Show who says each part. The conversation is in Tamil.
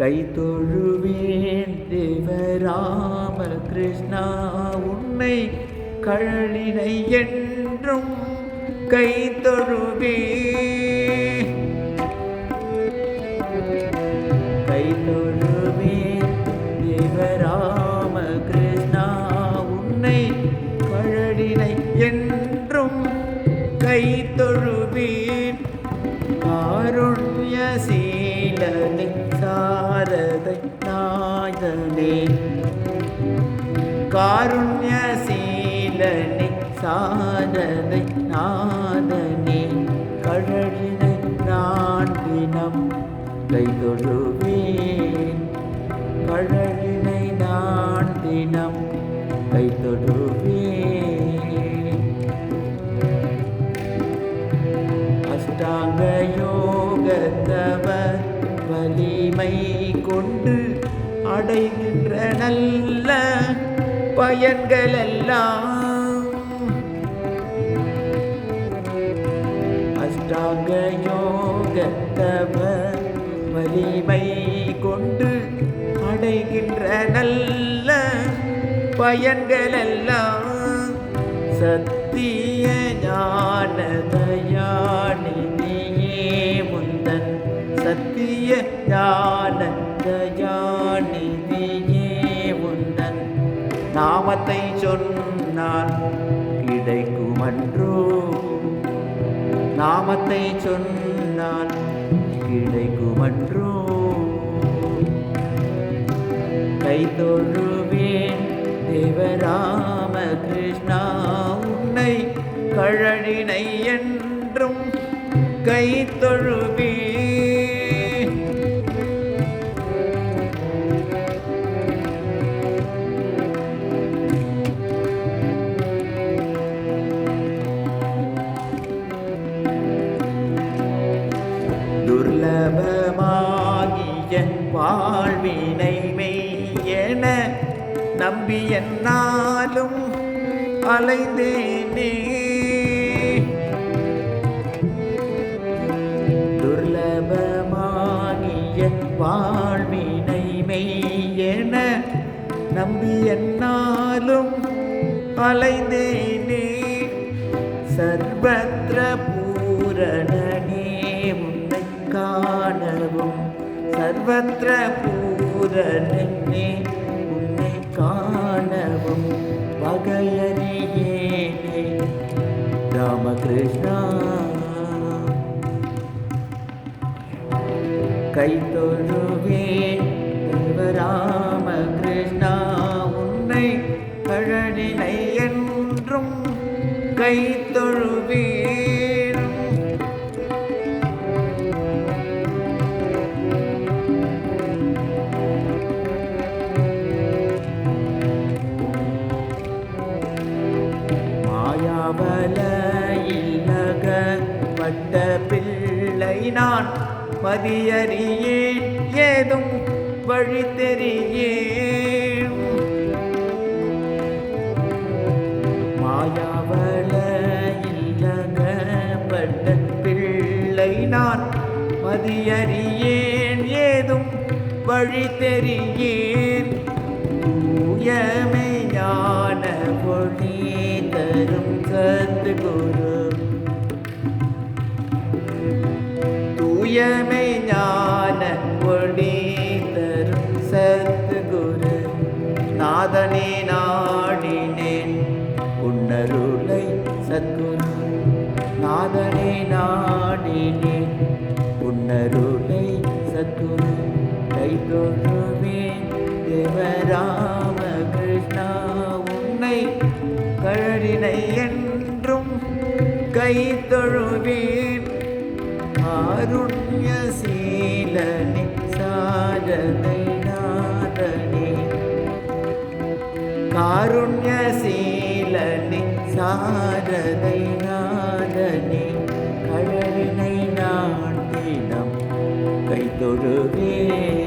Speaker 1: கை தொழுவேன் தேவராம கிருஷ்ணா உன்னை கழலினை என்றும் கை தொழுவே கை தொழுவேன் தேவராம கிருஷ்ணா உன்னை கழலினை என்றும் கை தொழுவேன். ஆருண்ய சீலனை சாரதை நாயனே காருண்ய சீலனை சாரதை நாதனே கழலினை நான் தினம் கைதொழுவேன். கழலினை நான் தினம் கைதொழுவேன். கொண்டு அடைகின்ற நல்ல பயன்களெல்லாம். அஷ்டாங்க யோகத்தவ வலிமை கொண்டு அடைகின்ற நல்ல பயன்களெல்லாம். சத்திய ஞான சத்திய ஞான தயாநிதியே முந்தன் நாமத்தை சொன்னால் கிடைக்குமன்றோ? நாமத்தை சொன்னால் கிடைக்குமன்றோ? கை தொழுவேன் தேவராம கிருஷ்ணா உன்னை கழழினை என்றும் கை வாழ்வினை மெய்யென நம்பி என்னாலும் அலைந்தேனே. துர்லபமாகிய வாழ்வினை மெய்யென நம்பி என்னாலும் அலைந்தேனே. சர்வத்திர பூரணனே உன்னை காணவும். சர்வத்திர பூரணனே உன்னை காணவும் வகையறியேனே ராமகிருஷ்ணா. கை தொழுவேன் ராமகிருஷ்ணா உன்னை கழனினை என்றும் கை தொழு மாயாவல இல்லக பட்ட பிள்ளை நான் மதியறியேன். ஏதும் வழி தெரியேன். மாயாவள இல்லகப்பட்ட பிள்ளை நான் மதியறியேன். ஏதும் வழி தெரியேன். தூயமை சத்குரு தூயமை ஞான ஒளி தரும் சத்குரு நாதனே நாடினேன் உன்னருளை சத்குரு நாதனே நாடினேன் உன்னருளை சத்குரு கை தொழுவேன் தேவராம கிருஷ்ணா உன்னை கழறினை என் கை தொழுவேன் ஆருண்ய சீலனி சாரதை நாதனே. காருண்ய சீலனி சாரதை நாதனே. கழலினை நான் தினம் கை தொழுவேன்